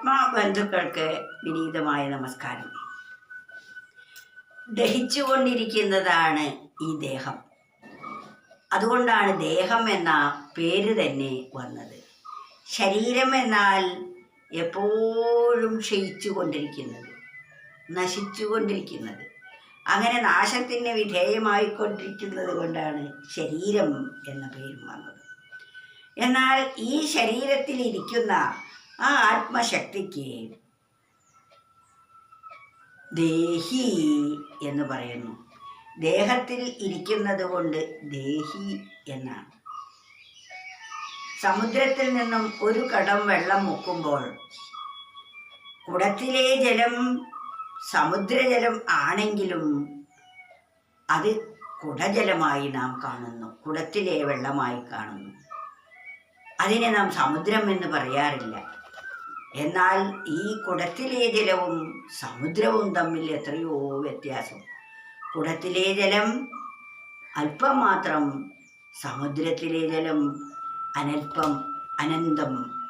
ആത്മാബന്ധുക്കൾക്ക് വിനീതമായ നമസ്കാരം. ദഹിച്ചുകൊണ്ടിരിക്കുന്നതാണ് ഈ ദേഹം. അതുകൊണ്ടാണ് ദേഹം എന്ന പേര് തന്നെ വന്നത്. ശരീരം എന്നാൽ എപ്പോഴും ക്ഷയിച്ചു കൊണ്ടിരിക്കുന്നത് നശിച്ചു കൊണ്ടിരിക്കുന്നത് അങ്ങനെ നാശത്തിന് വിധേയമായിക്കൊണ്ടിരിക്കുന്നത് കൊണ്ടാണ് ശരീരം എന്ന പേരും വന്നത്. എന്നാൽ ഈ ശരീരത്തിൽ ഇരിക്കുന്ന ആ ആത്മശക്തിക്ക് ദേഹി എന്ന് പറയുന്നു. ദേഹത്തിൽ ഇരിക്കുന്നത് കൊണ്ട് ദേഹി എന്നാണ്. സമുദ്രത്തിൽ നിന്നും ഒരു കടം വെള്ളം മുക്കുമ്പോൾ കുടത്തിലെ ജലം സമുദ്രജലം ആണെങ്കിലും അത് കുടജലമായി നാം കാണുന്നു. കുടത്തിലെ വെള്ളമായി കാണുന്നു. അതിനെ നാം സമുദ്രം എന്ന് പറയാറില്ല. എന്നാൽ ഈ കുടത്തിലെ ജലവും സമുദ്രവും തമ്മിൽ എത്രയോ വ്യത്യാസം. കുടത്തിലെ ജലം അല്പം മാത്രം സമുദ്രത്തിലെ ജലം അനൽപ്പം അനന്തം.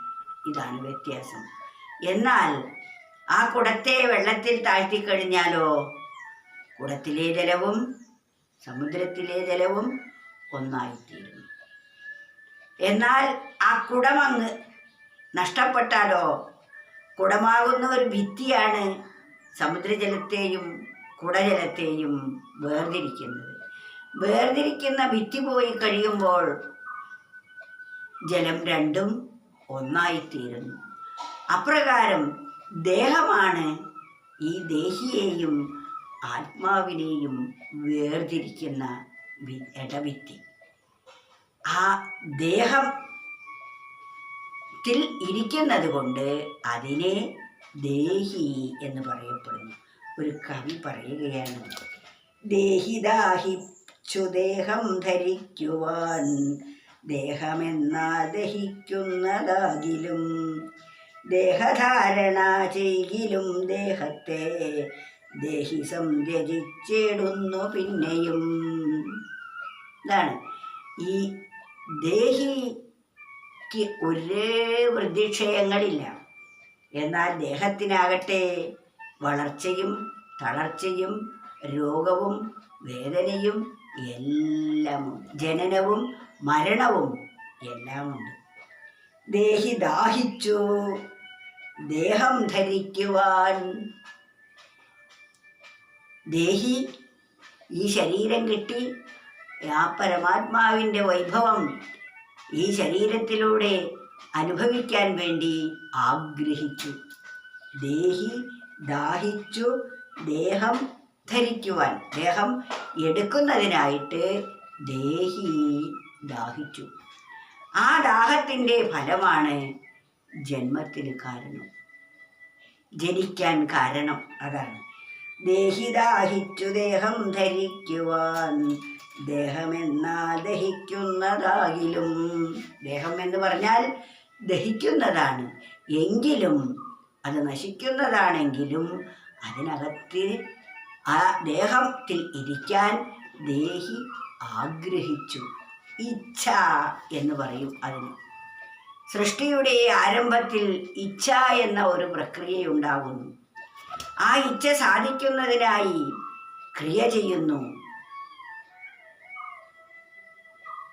ഇതാണ് വ്യത്യാസം. എന്നാൽ ആ കുടത്തെ വെള്ളത്തിൽ താഴ്ത്തിക്കഴിഞ്ഞാലോ കുടത്തിലെ ജലവും സമുദ്രത്തിലെ ജലവും ഒന്നായിത്തീരുന്നു എന്നാൽ ആ കുടമങ്ങ് നഷ്ടപ്പെട്ടാലോ? കുടമാകുന്ന ഒരു ഭിത്തിയാണ് സമുദ്രജലത്തെയും കുടജലത്തെയും വേർതിരിക്കുന്നത്. വേർതിരിക്കുന്ന ഭിത്തി പോയി കഴിയുമ്പോൾ ജലം രണ്ടും ഒന്നായിത്തീരുന്നു. അപ്രകാരം ദേഹമാണ് ഈ ദേഹിയെയും ആത്മാവിനെയും വേർതിരിക്കുന്ന ഇടവിത്തി ആ ദേഹത്തിൽ ഇരിക്കുന്നത് കൊണ്ട് അതിനെ ദേഹി എന്ന് പറയപ്പെടുന്നു. ഒരു കവി പറയുകയാണ് ദേഹിദാഹിച്ചു ദേഹം ധരിക്കുവാൻ ദേഹമെന്നാൽ ദഹിക്കുന്നതാകിലും ദേഹധാരണ ചെയ്യിലും ദേഹത്തെ ദേഹി സംരചിച്ചിടുന്നു പിന്നെയും. ഇതാണ്. ഈ ദേഹിക്ക് ഒരേ വൃദ്ധിക്ഷയങ്ങളില്ല. എന്നാൽ ദേഹത്തിനാകട്ടെ വളർച്ചയും തളർച്ചയും രോഗവും വേദനയും എല്ലാമുണ്ട് ജനനവും മരണവും എല്ലാമുണ്ട്. ദേഹി ദാഹിച്ചു. ദേഹം ധരിക്കുവാൻ. ദേഹി ഈ ശരീരം കിട്ടി. ആ പരമാത്മാവിന്റെ വൈഭവം ഈ ശരീരത്തിലൂടെ അനുഭവിക്കാൻ വേണ്ടി ആഗ്രഹിച്ചു. ദേഹി ദാഹിച്ചു ദേഹം ധരിക്കുവാൻ ദേഹം എടുക്കുന്നതിനായിട്ട് ദേഹി ദാഹിച്ചു. ആ ദാഹത്തിന്റെ ഫലമാണ് ജന്മത്തിന് കാരണം. ജനിക്കാൻ കാരണം അതാണ്. ദേഹി ദാഹിച്ചു ദേഹം ധരിക്കുവാൻ ദേഹമെന്നാ ദഹിക്കുന്നതാകിലും ദേഹം എന്ന് പറഞ്ഞാൽ ദഹിക്കുന്നതാണ്. എങ്കിലും അത് നശിക്കുന്നതാണെങ്കിലും അതിനകത്ത് ആ ദേഹത്തിൽ ഇരിക്കാൻ ദേഹി ആഗ്രഹിച്ചു. ഇച്ഛ എന്ന് പറയും അതിന്. സൃഷ്ടിയുടെ ആരംഭത്തിൽ ഇച്ഛ എന്ന ഒരു പ്രക്രിയയുണ്ടാകുന്നു. ആ ഇച്ഛ സാധിക്കുന്നതിനായി ക്രിയ ചെയ്യുന്നു.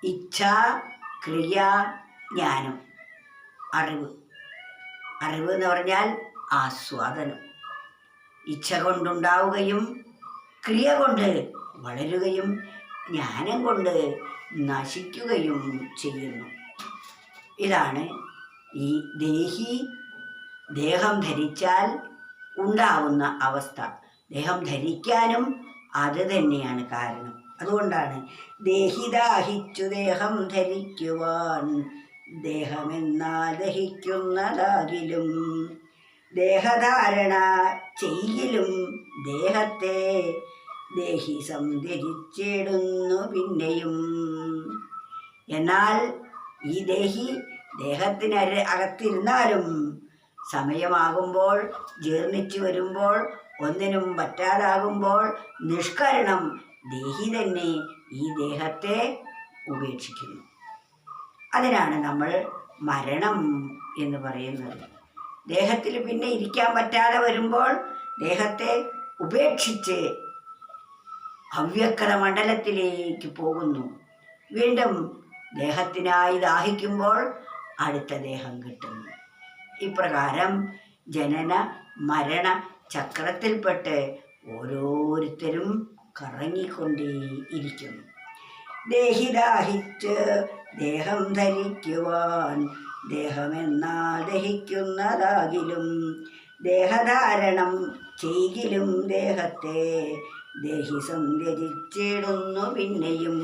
ഇച്ഛ ക്രിയ ജ്ഞാനം. അറിവ്. അറിവ് എന്ന് പറഞ്ഞാൽ ആസ്വാദനം. ഇച്ഛ കൊണ്ടുണ്ടാവുകയും ക്രിയ കൊണ്ട് വളരുകയും ജ്ഞാനം കൊണ്ട് നശിക്കുകയും ചെയ്യുന്നു. ഇതാണ് ഈ ദേഹി ദേഹം ധരിച്ചാൽ ഉണ്ടാവുന്ന അവസ്ഥ. ദേഹം ധരിക്കാനും അത് തന്നെയാണ് കാരണം. അതുകൊണ്ടാണ് ദേഹിദാഹിച്ചു ദേഹം ധരിക്കുവാൻ. ദേഹമെന്നാൽ ദഹിക്കുന്നതാകിലും ദേഹധാരണ ചെയ്യലും ദേഹത്തെ ദേഹി സംധരിച്ചിടുന്നു പിന്നെയും. എന്നാൽ ഈ ദേഹി ദേഹത്തിന് അകത്തിരുന്നാലും സമയമാകുമ്പോൾ ജീർണിച്ചു വരുമ്പോൾ ഒന്നിനും പറ്റാതാകുമ്പോൾ നിഷ്കരണം ദേഹി തന്നെ ഈ ദേഹത്തെ ഉപേക്ഷിക്കുന്നു. അതിനാണ് നമ്മൾ മരണം എന്ന് പറയുന്നത്. ദേഹത്തിൽ പിന്നെ ഇരിക്കാൻ പറ്റാതെ വരുമ്പോൾ ദേഹത്തെ ഉപേക്ഷിച്ച് അവ്യക്ത മണ്ഡലത്തിലേക്ക് പോകുന്നു. വീണ്ടും ദേഹത്തിനായി ദാഹിക്കുമ്പോൾ അടുത്ത ദേഹം കിട്ടുന്നു. ഇപ്രകാരം ജനന മരണ ചക്രത്തിൽപ്പെട്ട് ഓരോരുത്തരും കറങ്ങിക്കൊണ്ടേയിരിക്കുന്നു. ദേഹിദാഹിച്ച് ദേഹം ധരിക്കുവാൻ ദേഹമെന്നാൽ ദഹിക്കുന്നതാകിലും ദേഹധാരണം ചെയ്കിലും ദേഹത്തെ ദേഹി സംത്യജിച്ചിടുന്നു പിന്നെയും.